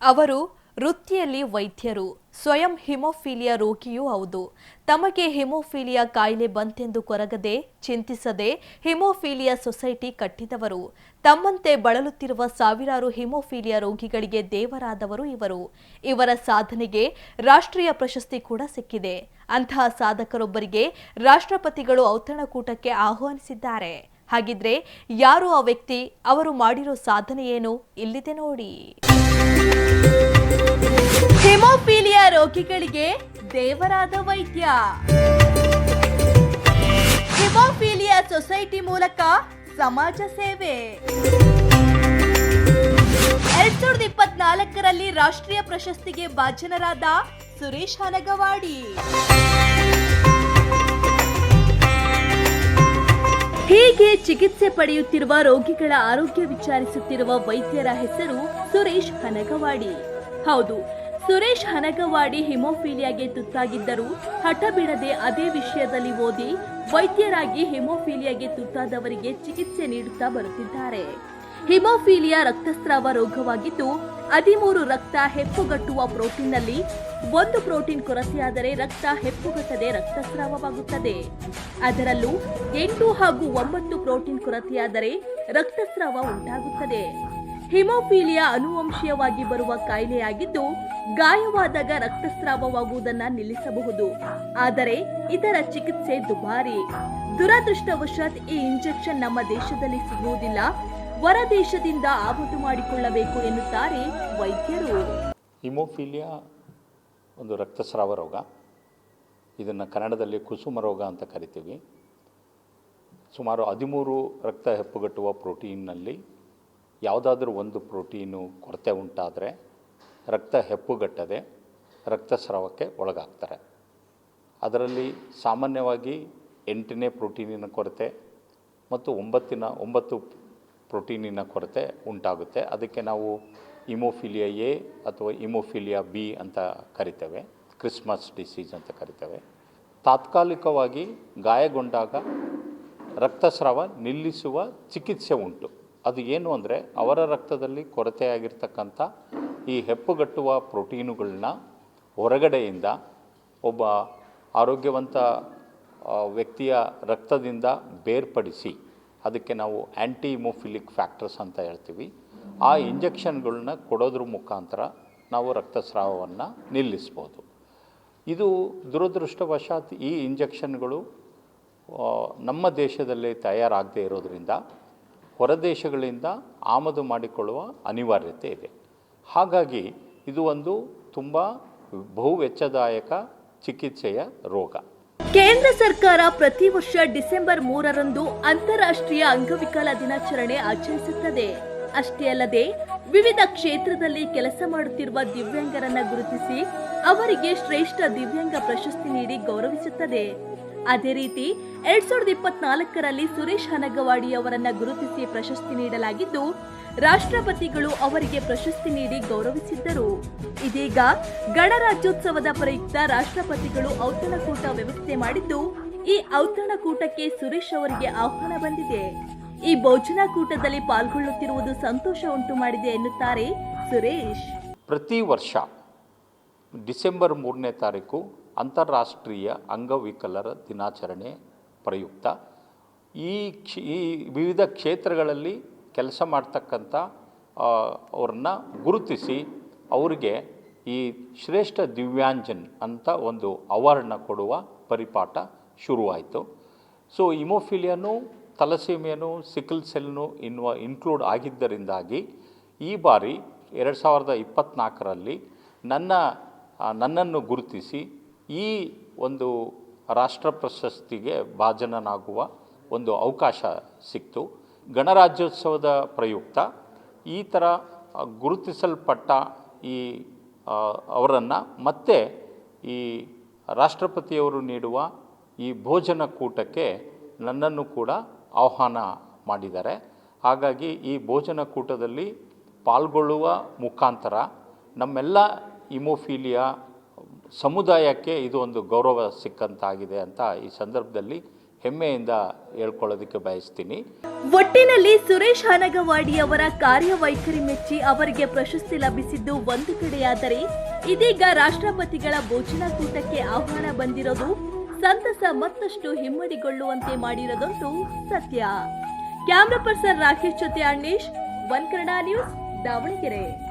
ಅವರು ವೃತ್ತಿಯಲ್ಲಿ ವೈದ್ಯರು, ಸ್ವಯಂ ಹಿಮೋಫೀಲಿಯಾ ರೋಗಿಯೂ ಹೌದು. ತಮಗೆ ಹಿಮೋಫೀಲಿಯಾ ಕಾಯಿಲೆ ಬಂತೆಂದು ಕೊರಗದೆ, ಚಿಂತಿಸದೆ ಹಿಮೋಫೀಲಿಯಾ ಸೊಸೈಟಿ ಕಟ್ಟಿದವರು. ತಮ್ಮಂತೆ ಬಳಲುತ್ತಿರುವ ಸಾವಿರಾರು ಹಿಮೋಫೀಲಿಯಾ ರೋಗಿಗಳಿಗೆ ದೇವರಾದವರು ಇವರು. ಇವರ ಸಾಧನೆಗೆ ರಾಷ್ಟ್ರೀಯ ಪ್ರಶಸ್ತಿ ಕೂಡ ಸಿಕ್ಕಿದೆ. ಅಂತಹ ಸಾಧಕರೊಬ್ಬರಿಗೆ ರಾಷ್ಟ್ರಪತಿಗಳು ಔತಣಕೂಟಕ್ಕೆ ಆಹ್ವಾನಿಸಿದ್ದಾರೆ. ಹಾಗಿದ್ರೆ ಯಾರು ಆ ವ್ಯಕ್ತಿ? ಅವರು ಮಾಡಿರೋ ಸಾಧನೆ ಏನು? ಇಲ್ಲಿದೆ ನೋಡಿ. ಹಿಮೋಫೀಲಿಯಾ ರೋಗಿಗಳಿಗೆ ದೇವರಾದ ವೈದ್ಯ. ಹಿಮೋಫೀಲಿಯಾ ಸೊಸೈಟಿ ಮೂಲಕ ಸಮಾಜ ಸೇವೆ. ಎರಡ್ ಸಾವಿರದ ಇಪ್ಪತ್ನಾಲ್ಕರಲ್ಲಿ ರಾಷ್ಟ್ರೀಯ ಪ್ರಶಸ್ತಿಗೆ ಭಾಜನರಾದ ಸುರೇಶ್ ಹನಗವಾಡಿ. ಹೀಗೆ ಚಿಕಿತ್ಸೆ ಪಡೆಯುತ್ತಿರುವ ರೋಗಿಗಳ ಆರೋಗ್ಯ ವಿಚಾರಿಸುತ್ತಿರುವ ವೈದ್ಯರ ಹೆಸರು ಸುರೇಶ್ ಹನಗವಾಡಿ. ಹೌದು, ಸುರೇಶ್ ಹನಗವಾಡಿ ಹಿಮೋಫೀಲಿಯಾಗೆ ತುತ್ತಾಗಿದ್ದರು ಹಠ ಬಿಡದೆ ಅದೇ ವಿಷಯದಲ್ಲಿ ಓದಿ ವೈದ್ಯರಾಗಿ ಹಿಮೋಫೀಲಿಯಾಗೆ ತುತ್ತಾದವರಿಗೆ ಚಿಕಿತ್ಸೆ ನೀಡುತ್ತಾ ಬರುತ್ತಿದ್ದಾರೆ. ಹಿಮೋಫೀಲಿಯಾ ರಕ್ತಸ್ರಾವ ರೋಗವಾಗಿದ್ದು, ಹದಿಮೂರು ರಕ್ತ ಹೆಪ್ಪುಗಟ್ಟುವ ಪ್ರೋಟೀನ್ನಲ್ಲಿ ಒಂದು ಪ್ರೋಟೀನ್ ಕೊರತೆಯಾದರೆ ರಕ್ತ ಹೆಪ್ಪುಗಟ್ಟದೆ ರಕ್ತಸ್ರಾವವಾಗುತ್ತದೆ. ಅದರಲ್ಲೂ ಎಂಟು ಹಾಗೂ ಒಂಬತ್ತು ಪ್ರೋಟೀನ್ ಕೊರತೆಯಾದರೆ ರಕ್ತಸ್ರಾವ ಉಂಟಾಗುತ್ತದೆ. ಹಿಮೋಫೀಲಿಯಾ ಅನುವಂಶೀಯವಾಗಿ ಬರುವ ಕಾಯಿಲೆಯಾಗಿದ್ದು ಗಾಯವಾದಾಗ ರಕ್ತಸ್ರಾವವಾಗುವುದನ್ನು ನಿಲ್ಲಿಸಬಹುದು. ಆದರೆ ಇದರ ಚಿಕಿತ್ಸೆ ದುಬಾರಿ. ದುರದೃಷ್ಟವಶಾತ್ ಈ ಇಂಜೆಕ್ಷನ್ ನಮ್ಮ ದೇಶದಲ್ಲಿ ಸಿಗುವುದಿಲ್ಲ. ಹೊರ ದೇಶದಿಂದ ಆಮದು ಮಾಡಿಕೊಳ್ಳಬೇಕು ಎನ್ನುತ್ತಾರೆ ವೈದ್ಯರು. ಹಿಮೋಫೀಲಿಯಾ ಒಂದು ರಕ್ತಸ್ರಾವ ರೋಗ. ಇದನ್ನು ಕನ್ನಡದಲ್ಲಿ ಕುಸುಮ ರೋಗ ಅಂತ ಕರಿತೀವಿ. ಸುಮಾರು ಹದಿಮೂರು ರಕ್ತ ಹೆಪ್ಪುಗಟ್ಟುವ ಪ್ರೋಟೀನ್ನಲ್ಲಿ ಯಾವುದಾದ್ರೂ ಒಂದು ಪ್ರೋಟೀನು ಕೊರತೆ ಉಂಟಾದರೆ ರಕ್ತ ಹೆಪ್ಪುಗಟ್ಟದೆ ರಕ್ತಸ್ರಾವಕ್ಕೆ ಒಳಗಾಗ್ತಾರೆ. ಅದರಲ್ಲಿ ಸಾಮಾನ್ಯವಾಗಿ ಎಂಟನೇ ಪ್ರೋಟೀನಿನ ಕೊರತೆ ಮತ್ತು ಒಂಬತ್ತಿನ, ಒಂಬತ್ತು ಪ್ರೋಟೀನಿನ ಕೊರತೆ ಉಂಟಾಗುತ್ತೆ. ಅದಕ್ಕೆ ನಾವು ಇಮೋಫಿಲಿಯಾ ಎ ಅಥವಾ ಇಮೋಫಿಲಿಯಾ ಬಿ ಅಂತ ಕರಿತೇವೆ, ಕ್ರಿಸ್ಮಸ್ ಡಿಸೀಸ್ ಅಂತ ಕರಿತೇವೆ. ತಾತ್ಕಾಲಿಕವಾಗಿ ಗಾಯಗೊಂಡಾಗ ರಕ್ತಸ್ರಾವ ನಿಲ್ಲಿಸುವ ಚಿಕಿತ್ಸೆ ಉಂಟು. ಅದು ಏನು ಅಂದರೆ ಅವರ ರಕ್ತದಲ್ಲಿ ಕೊರತೆಯಾಗಿರ್ತಕ್ಕಂಥ ಈ ಹೆಪ್ಪುಗಟ್ಟುವ ಪ್ರೋಟೀನುಗಳನ್ನ ಹೊರಗಡೆಯಿಂದ ಒಬ್ಬ ಆರೋಗ್ಯವಂತ ವ್ಯಕ್ತಿಯ ರಕ್ತದಿಂದ ಬೇರ್ಪಡಿಸಿ, ಅದಕ್ಕೆ ನಾವು ಆ್ಯಂಟಿ ಇಮೋಫಿಲಿಕ್ ಫ್ಯಾಕ್ಟರ್ಸ್ ಅಂತ ಹೇಳ್ತೀವಿ. ಆ ಇಂಜೆಕ್ಷನ್ಗಳನ್ನ ಕೊಡೋದ್ರ ಮುಖಾಂತರ ನಾವು ರಕ್ತಸ್ರಾವವನ್ನು ನಿಲ್ಲಿಸ್ಬೋದು. ಇದು ದುರದೃಷ್ಟವಶಾತ್ ಈ ಇಂಜೆಕ್ಷನ್ಗಳು ನಮ್ಮ ದೇಶದಲ್ಲಿ ತಯಾರಾಗದೇ ಇರೋದರಿಂದ ಹೊರದೇಶಗಳಿಂದ ಆಮದು ಮಾಡಿಕೊಳ್ಳುವ ಅನಿವಾರ್ಯತೆ ಇದೆ. ಹಾಗಾಗಿ ಇದು ಒಂದು ತುಂಬ ಬಹು ವೆಚ್ಚದಾಯಕ ಚಿಕಿತ್ಸೆಯ ರೋಗ. ಕೇಂದ್ರ ಸರ್ಕಾರ ಪ್ರತಿ ವರ್ಷ ಡಿಸೆಂಬರ್ ಮೂರರಂದು ಅಂತಾರಾಷ್ಟ್ರೀಯ ಅಂಗವಿಕಲ ದಿನಾಚರಣೆ ಆಚರಿಸುತ್ತದೆ. ಅಷ್ಟೇ ಅಲ್ಲದೆ ವಿವಿಧ ಕ್ಷೇತ್ರದಲ್ಲಿ ಕೆಲಸ ಮಾಡುತ್ತಿರುವ ದಿವ್ಯಾಂಗರನ್ನ ಗುರುತಿಸಿ ಅವರಿಗೆ ಶ್ರೇಷ್ಠ ದಿವ್ಯಾಂಗ ಪ್ರಶಸ್ತಿ ನೀಡಿ ಗೌರವಿಸುತ್ತದೆ. ಅದೇ ರೀತಿ ಎರಡ್ ಸಾವಿರದ ಇಪ್ಪತ್ನಾಲ್ಕರಲ್ಲಿ ಸುರೇಶ್ ಹನಗವಾಡಿ ಅವರನ್ನ ಗುರುತಿಸಿ ಪ್ರಶಸ್ತಿ ನೀಡಲಾಗಿದ್ದು, ರಾಷ್ಟ್ರಪತಿಗಳು ಅವರಿಗೆ ಪ್ರಶಸ್ತಿ ನೀಡಿ ಗೌರವಿಸಿದ್ದರು. ಇದೀಗ ಗಣರಾಜ್ಯೋತ್ಸವದ ಪ್ರಯುಕ್ತ ರಾಷ್ಟ್ರಪತಿಗಳು ಔತಣಕೂಟ ವ್ಯವಸ್ಥೆ ಮಾಡಿದ್ದು, ಈ ಔತಣಕೂಟಕ್ಕೆ ಸುರೇಶ್ ಅವರಿಗೆ ಆಹ್ವಾನ ಬಂದಿದೆ. ಈ ಭೋಜನಕೂಟದಲ್ಲಿ ಪಾಲ್ಗೊಳ್ಳುತ್ತಿರುವುದು ಸಂತೋಷ ಉಂಟು ಮಾಡಿದೆ ಎನ್ನುತ್ತಾರೆ ಸುರೇಶ್. ಪ್ರತಿ ವರ್ಷ ಡಿಸೆಂಬರ್ ಮೂರನೇ ತಾರೀಕು ಅಂತಾರಾಷ್ಟ್ರೀಯ ಅಂಗವಿಕಲರ ದಿನಾಚರಣೆ ಪ್ರಯುಕ್ತ. ಈ ಈ ವಿವಿಧ ಕ್ಷೇತ್ರಗಳಲ್ಲಿ ಕೆಲಸ ಮಾಡ್ತಕ್ಕಂಥ ಅವ್ರನ್ನ ಗುರುತಿಸಿ ಅವರಿಗೆ ಈ ಶ್ರೇಷ್ಠ ದಿವ್ಯಾಂಜನ್ ಅಂತ ಒಂದು ಅವಾರ್ಡ್ನ ಕೊಡುವ ಪರಿಪಾಠ ಶುರುವಾಯಿತು. ಸೊ ಇಮೋಫಿಲಿಯನು ತಲಸೀಮಿಯನು ಸಿಕಲ್ ಸೆಲ್ನು ಇನ್ವ, ಇನ್ಕ್ಲೂಡ್ ಆಗಿದ್ದರಿಂದಾಗಿ ಈ ಬಾರಿ ಎರಡು ಸಾವಿರದ ಇಪ್ಪತ್ತ್ನಾಲ್ಕರಲ್ಲಿ ನನ್ನ ನನ್ನನ್ನು ಗುರುತಿಸಿ ಈ ಒಂದು ರಾಷ್ಟ್ರ ಪ್ರಶಸ್ತಿಗೆ ಭಾಜನನಾಗುವ ಒಂದು ಅವಕಾಶ ಸಿಕ್ತು. ಗಣರಾಜ್ಯೋತ್ಸವದ ಪ್ರಯುಕ್ತ ಈ ಥರ ಗುರುತಿಸಲ್ಪಟ್ಟ ಈ ಅವರನ್ನು ಮತ್ತೆ ಈ ರಾಷ್ಟ್ರಪತಿಯವರು ನೀಡುವ ಈ ಭೋಜನ ಕೂಟಕ್ಕೆ ನನ್ನನ್ನು ಕೂಡ ಆಹ್ವಾನ ಮಾಡಿದ್ದಾರೆ. ಹಾಗಾಗಿ ಈ ಭೋಜನ ಕೂಟದಲ್ಲಿ ಪಾಲ್ಗೊಳ್ಳುವ ಮುಖಾಂತರ ನಮ್ಮೆಲ್ಲ ಇಮೋಫೀಲಿಯಾ ಸಮುದಾಯಕ್ಕೆ ಇದು ಒಂದು ಗೌರವ ಸಿಕ್ಕಂತಾಗಿದೆ ಅಂತ ಈ ಸಂದರ್ಭದಲ್ಲಿ ಹೆಮ್ಮೆಯಿಂದ ಹೇಳ್ಕೊಳ್ಳೋದಕ್ಕೆ ಬಯಸ್ತೀನಿ. ಒಟ್ಟಿನಲ್ಲಿ ಸುರೇಶ್ ಹನಗವಾಡಿ ಅವರ ಕಾರ್ಯವೈಖರಿ ಮೆಚ್ಚಿ ಅವರಿಗೆ ಪ್ರಶಸ್ತಿ ಲಭಿಸಿದ್ದು ಒಂದು ಕಡೆಯಾದರೆ ಇದೀಗ ರಾಷ್ಟ್ರಪತಿಗಳ ಭೋಜನಕೂಟಕ್ಕೆ ಆಹ್ವಾನ ಬಂದಿರೋದು ಸಂತಸ ಮತ್ತಷ್ಟು ಹಿಮ್ಮಡಿಗೊಳ್ಳುವಂತೆ ಮಾಡಿರೋದೊಂದು ಸತ್ಯ. ಕ್ಯಾಮ್ರಾ ಪರ್ಸನ್ ರಾಕೇಶ್ ಜೊತೆ ಅಣ್ಣೇಶ್ ಒನ್ ಕನ್ನಡ ನ್ಯೂಸ್ ದಾವಣಗೆರೆ.